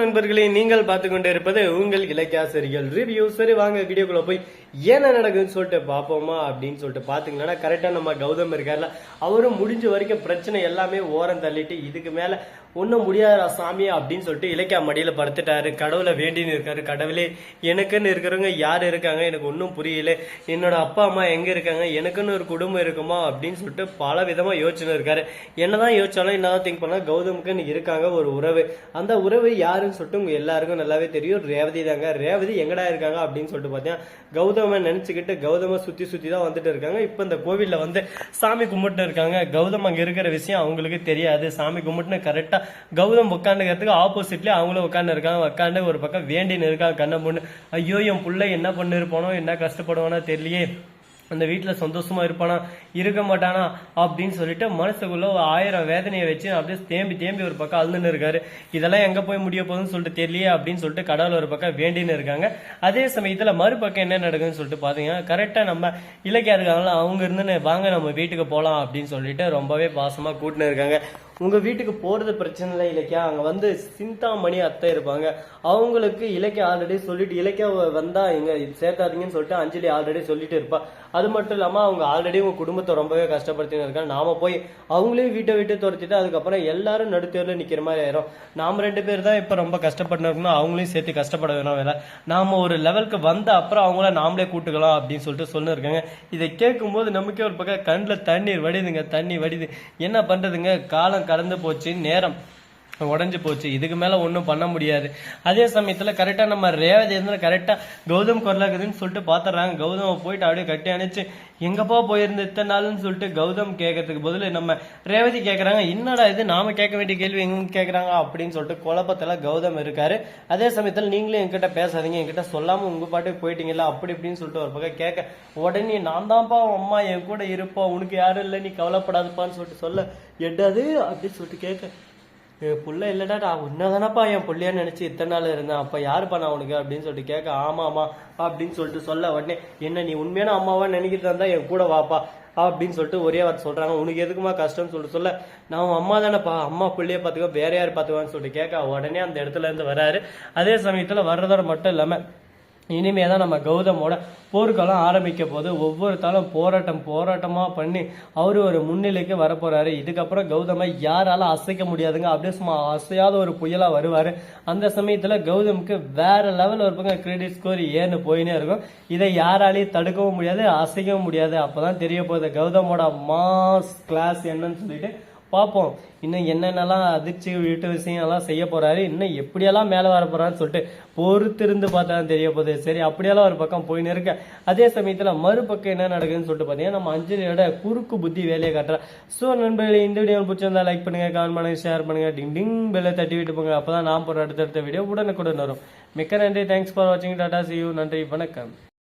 நண்பர்களே நீங்கள் பார்த்து கொண்டு இருப்பது உங்கள் இலக்கியாசிரியர்கள் ரிவ்யூ சரி வாங்க வீடியோக்குள்ள போய் என்ன நடக்குதுன்னு சொல்லிட்டு பார்ப்போமா அப்படின்னு சொல்லிட்டு பார்த்தீங்கன்னா கரெக்டாக நம்ம கௌதம் இருக்கார்ல அவரும் முடிஞ்ச வரைக்கும் பிரச்சனை எல்லாமே ஓரம் தள்ளிட்டு இதுக்கு மேலே ஒன்றும் முடியாத சாமி அப்படின்னு சொல்லிட்டு இலக்கியா மடியில் படுத்துட்டாரு. கடவுளை வேண்டின்னு இருக்காரு. கடவுளே எனக்குன்னு இருக்கிறவங்க யார் இருக்காங்க? எனக்கு ஒன்றும் புரியல. என்னோட அப்பா அம்மா எங்கே இருக்காங்க? எனக்குன்னு ஒரு குடும்பம் இருக்குமா அப்படின்னு சொல்லிட்டு பல விதமாக யோசனை இருக்காரு. என்னதான் யோசிச்சாலும் என்னதான் திங்க் பண்ணால் கௌதமுக்குன்னு இருக்காங்க ஒரு உறவு. அந்த உறவு யாருன்னு சொல்லிட்டு உங்க எல்லாருக்கும் நல்லாவே தெரியும். ரேவதி தாங்க. ரேவதி எங்கடா இருக்காங்க அப்படின்னு சொல்லிட்டு பார்த்தீங்கன்னா கௌதம நினைச்சுக்கிட்டு கௌதம சுத்தி சுத்தி தான் வந்துட்டு இருக்காங்க. இப்போ இந்த கோவில்ல வந்து சாமி கும்பிட்டு இருக்காங்க. கௌதம் அங்க இருக்கிற விஷயம் அவங்களுக்கு தெரியாது. சாமி கும்பிட்டுன்னு கரெக்டா கௌதம் உட்காந்துக்கிறதுக்கு ஆப்போசிட்ல அவங்களும் உட்காந்து இருக்காங்க. உட்காந்து ஒரு பக்கம் வேண்டின்னு இருக்காங்க. கண்ணை பொண்ணு ஐயோ என் பிள்ளை என்ன பண்ணிருப்போனோ என்ன கஷ்டப்படுவானோ தெரியலையே. அந்த வீட்டில் சந்தோஷமா இருப்பானா? இருக்க மாட்டானா? அப்படின்னு சொல்லிட்டு மனசுக்குள்ள ஒரு ஆயிரம் வேதனையை வச்சு அப்படியே தேம்பி தேம்பி ஒரு பக்கம் அழுதுன்னு இருக்காரு. இதெல்லாம் எங்க போய் முடிய போகுதுன்னு சொல்லிட்டு தெரியலையே அப்படின்னு சொல்லிட்டு கடவுள் ஒரு பக்கம் வேண்டின்னு இருக்காங்க. அதே சமயத்துல மறுபக்கம் என்ன நடக்குதுன்னு சொல்லிட்டு பாத்தீங்கன்னா கரெக்டா நம்ம இலக்கியா இருக்காங்களா அவங்க இருந்து வாங்க நம்ம வீட்டுக்கு போலாம் அப்படின்னு சொல்லிட்டு ரொம்பவே பாசமா கூட்டின்னு இருக்காங்க. உங்க வீட்டுக்கு போறது பிரச்சனை இல்லை இலக்கியா. அங்க வந்து சிந்தாமணி அத்தை இருப்பாங்க. அவங்களுக்கு இலக்கிய ஆல்ரெடி சொல்லிட்டு இலக்கிய வந்தா எங்கே சேர்த்தாதீங்கன்னு சொல்லிட்டு அஞ்சலி ஆல்ரெடி சொல்லிட்டு இருப்பா. அது மட்டும் இல்லாம அவங்க ஆல்ரெடி உங்க குடும்பத்தை ரொம்பவே கஷ்டப்படுத்தின்னு இருக்காங்க. நாம போய் அவங்களையும் வீட்டை விட்டு துரத்திட்டு அதுக்கப்புறம் எல்லாரும் நடுத்தேர்ல நிக்கிற மாதிரி ஆயிரும். நாம ரெண்டு பேர் தான் இப்ப ரொம்ப கஷ்டப்பட்டு அவங்களையும் சேர்த்து கஷ்டப்பட வேணாம் வேலை நாம ஒரு லெவலுக்கு வந்த அப்புறம் அவங்கள நாமளே கூட்டுக்கலாம் அப்படின்னு சொல்லிட்டு சொல்லிருக்காங்க. இதை கேட்கும்போது நமக்கே ஒரு பக்கம் கண்ணில் தண்ணீர் வடிதுங்க தண்ணி வடிது. என்ன பண்றதுங்க? காலம் கடந்து போச்சு. நேரம் உடஞ்சி போச்சு. இதுக்கு மேல ஒன்றும் பண்ண முடியாது. அதே சமயத்தில் கரெக்டாக நம்ம ரேவதி இருந்து கரெக்டாக கௌதம் குரலாக்குதுன்னு சொல்லிட்டு பார்த்துறாங்க கௌதமை போயிட்டு அப்படியே கட்டி அணைச்சு எங்கப்பா போயிருந்த இத்தனை நாள்னு சொல்லிட்டு கௌதம் கேட்கறதுக்கு பதில் நம்ம ரேவதி கேட்குறாங்க என்னடா இது? நாம கேட்க வேண்டிய கேள்வி எங்க கேட்குறாங்க அப்படின்னு சொல்லிட்டு குழப்பத்தில் கௌதம் இருக்காரு. அதே சமயத்தில் நீங்களும் என்கிட்ட பேசாதீங்க. என்கிட்ட சொல்லாமல் உங்க பாட்டுக்கு போயிட்டீங்களா அப்படி இப்படின்னு சொல்லிட்டு ஒரு பக்கம் கேட்க உடனே நான் தான்ப்பா அம்மா என் கூட இருப்பா உனக்கு யாரும் இல்லை. நீ கவலைப்படாதப்பான்னு சொல்லிட்டு சொல்ல எட்டாது அப்படின்னு சொல்லிட்டு கேட்க என் புள்ள இல்லடா நான் உன்னதானப்பா என் புள்ளையா நினைச்சு இத்தனை நாள் இருந்தேன். அப்ப யாருப்பா நான் உனக்கு? அப்படின்னு சொல்லிட்டு கேட்க ஆமா ஆமா அப்படின்னு சொல்லிட்டு சொல்ல உடனே என்ன நீ உண்மையான அம்மாவா நினைக்கிட்டு இருந்தா என் கூட வாப்பா? அப்படின்னு சொல்லிட்டு ஒரே வார்த்தை சொல்றாங்க. உனக்கு எதுக்குமா கஷ்டம்னு சொல்லிட்டு சொல்ல நான் உன் அம்மா தானேப்பா. அம்மா பிள்ளைய பாத்துக்கோ வேற யார் பார்த்துக்கோன்னு சொல்லிட்டு கேட்க உடனே அந்த இடத்துல இருந்து வராரு. அதே சமயத்துல வர்றதோட மட்டும் இல்லாம இனிமே தான் நம்ம கௌதமோட போர்க்களம் ஆரம்பிக்க போது ஒவ்வொருத்தாலும் போராட்டம் போராட்டமாக பண்ணி அவர் ஒரு முன்னிலைக்கு வரப்போகிறாரு இதுக்கப்புறம் கௌதமை யாரால அசைக்க முடியாதுங்க. அப்படியே சும்மா அசையாத ஒரு புயலாக வருவார். அந்த சமயத்தில் கௌதமுக்கு வேற லெவல் ஒரு பக்கம் கிரெடிட் ஸ்கோர் ஏன்னு போயினே இருக்கும். இதை யாராலையும் தடுக்கவும் முடியாது அசைக்கவும் முடியாது. அப்பதான் தெரிய போகுது கௌதமோட மாஸ் கிளாஸ் என்னன்னு சொல்லிட்டு பார்ப்போம். இன்னும் என்னென்னலாம் அதிர்ச்சி வீட்டு விஷயம் எல்லாம் செய்ய போறாரு இன்னும் எப்படியெல்லாம் மேலே வர போறான்னு சொல்லிட்டு பொறுத்திருந்து பார்த்தா தெரிய போகுது. சரி அப்படியெல்லாம் ஒரு பக்கம் போயின்னு இருக்க. அதே சமயத்தில் மறுபக்கம் என்ன நடக்குதுன்னு சொல்லிட்டு பார்த்தீங்கன்னா நம்ம அஞ்சலியோட குறுக்கு புத்தி வேலையை காட்டுறா. ஸோ நண்பர்களே இந்த வீடியோ பிடிச்சிருந்தா லைக் பண்ணுங்க கமெண்ட் பண்ணுங்க ஷேர் பண்ணுங்க டிங் டிங் பெல்லை தட்டி விட்டு போங்க. அப்போ தான் நான் போகிற அடுத்தடுத்த வீடியோ உடனுக்குடன் வரும். மிக்க நன்றி. தேங்க்ஸ் ஃபார் வாட்சிங் டாடா சி யூ நன்றி. வணக்கம்.